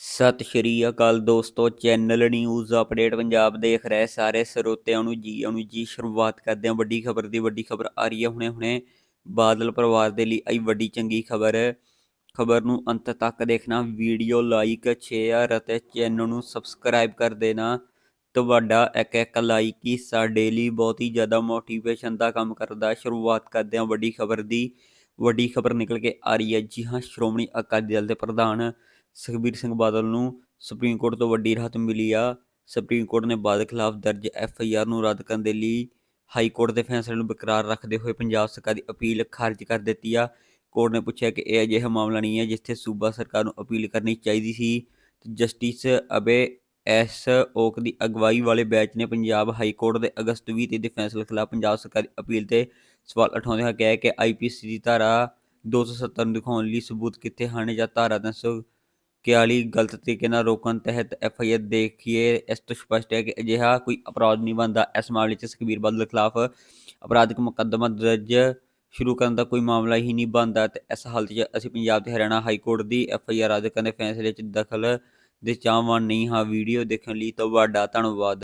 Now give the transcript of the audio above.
ਸਤਿ ਸ਼੍ਰੀ ਅਕਾਲ ਦੋਸਤੋ channel news update Punjab ਦੇਖ ਰਹੇ ਸਾਰੇ ਸਰੋਤਿਆਂ ਨੂੰ ਜੀ ਆਉਣ ਜੀ ਸ਼ੁਰੂਆਤ ਕਰਦੇ ਹਾਂ। ਵੱਡੀ ਖਬਰ ਦੀ ਵੱਡੀ ਖਬਰ ਆ ਰਹੀ ਹੈ ਹੁਣੇ ਹੁਣੇ। ਬਾਦਲ ਪਰਿਵਾਰ ਦੇ ਲਈ ਆਈ ਵੱਡੀ ਚੰਗੀ ਖਬਰ। ਖਬਰ ਨੂੰ ਅੰਤ ਤੱਕ ਦੇਖਣਾ ਵੀਡੀਓ ਲਾਈਕ ਸ਼ੇਅਰ ਅਤੇ ਚੈਨਲ ਨੂੰ ਸਬਸਕ੍ਰਾਈਬ ਕਰ ਦੇਣਾ। ਤੁਹਾਡਾ ਇੱਕ ਇੱਕ ਲਾਈਕ ਹੀ ਸਾਡੇ ਲਈ ਬਹੁਤ ਹੀ ਜ਼ਿਆਦਾ ਮੋਟੀਵੇਸ਼ਨ ਦਾ ਕੰਮ ਕਰਦਾ। ਸ਼ੁਰੂਆਤ ਕਰਦੇ ਹਾਂ ਵੱਡੀ ਖਬਰ ਦੀ। ਵੱਡੀ ਖਬਰ ਨਿਕਲ ਕੇ ਆ ਰਹੀ ਹੈ। ਜੀ ਹਾਂ, ਸ਼੍ਰੋਮਣੀ ਅਕਾਲੀ ਦਲ ਦੇ ਪ੍ਰਧਾਨ ਸੁਖਬੀਰ ਸਿੰਘ ਬਾਦਲ ਨੂੰ ਸੁਪਰੀਮ ਕੋਰਟ ਤੋਂ ਵੱਡੀ ਰਾਹਤ ਮਿਲੀ ਆ। ਸੁਪਰੀਮ ਕੋਰਟ ਨੇ ਬਾਦਲ ਖਿਲਾਫ ਦਰਜ ਐਫ ਆਈ ਆਰ ਨੂੰ ਰੱਦ ਕਰਨ ਦੇ ਲਈ ਹਾਈ ਕੋਰਟ ਦੇ ਫੈਸਲੇ ਨੂੰ ਬਰਕਰਾਰ ਰੱਖਦੇ ਹੋਏ ਪੰਜਾਬ ਸਰਕਾਰ ਦੀ ਅਪੀਲ ਖਾਰਜ ਕਰ ਦਿੱਤੀ ਆ। ਕੋਰਟ ਨੇ ਪੁੱਛਿਆ ਕਿ ਇਹ ਅਜਿਹਾ ਮਾਮਲਾ ਨਹੀਂ ਹੈ ਜਿੱਥੇ ਸੂਬਾ ਸਰਕਾਰ ਨੂੰ ਅਪੀਲ ਕਰਨੀ ਚਾਹੀਦੀ ਸੀ। ਜਸਟਿਸ ਅਬੇ ਐਸ ਓਕ ਦੀ ਅਗਵਾਈ ਵਾਲੇ ਬੈਂਚ ਨੇ ਪੰਜਾਬ ਹਾਈ ਕੋਰਟ ਦੇ ਅਗਸਤ 20 ਦੇ ਫੈਸਲੇ ਖਿਲਾਫ ਪੰਜਾਬ ਸਰਕਾਰ ਦੀ ਅਪੀਲ ਤੇ ਸਵਾਲ ਉਠਾਉਂਦੇ ਹੋਏ ਕਿਹਾ ਕਿ ਆਈਪੀਸੀ ਦੀ ਧਾਰਾ 270 ਨੂੰ ਦਿਖਾਉਣ ਲਈ ਸਬੂਤ ਕਿੱਥੇ ਹਨ ਜਾਂ ਧਾਰਾ ਕਿਆਲੀ ਗਲਤ ਤਰੀਕੇ ਨਾਲ ਰੋਕਣ ਤਹਿਤ ਐਫ ਆਈ ਆਰ ਦੇਖੀਏ, ਇਸ ਤੋਂ ਸਪਸ਼ਟ ਹੈ ਕਿ ਅਜਿਹਾ ਕੋਈ ਅਪਰਾਧ ਨਹੀਂ ਬਣਦਾ। ਇਸ ਮਾਮਲੇ 'ਚ ਸੁਖਬੀਰ ਬਾਦਲ ਖਿਲਾਫ ਅਪਰਾਧਿਕ ਮੁਕੱਦਮਾ ਦਰਜ ਸ਼ੁਰੂ ਕਰਨ ਦਾ ਕੋਈ ਮਾਮਲਾ ਹੀ ਨਹੀਂ ਬਣਦਾ ਤੇ ਇਸ ਹਾਲਤ 'ਚ ਅਸੀਂ ਪੰਜਾਬ ਤੇ ਹਰਿਆਣਾ ਹਾਈ ਕੋਰਟ ਦੀ ਐਫ ਆਈ ਆਰ ਰੱਦ ਕਰਨ ਦੇ ਫੈਸਲੇ 'ਚ ਦਖਲ ਦੇ ਚਾਹਵਾਨ ਨਹੀਂ ਹਾਂ। ਵੀਡੀਓ ਦੇਖਣ ਲਈ ਤੁਹਾਡਾ ਧੰਨਵਾਦ।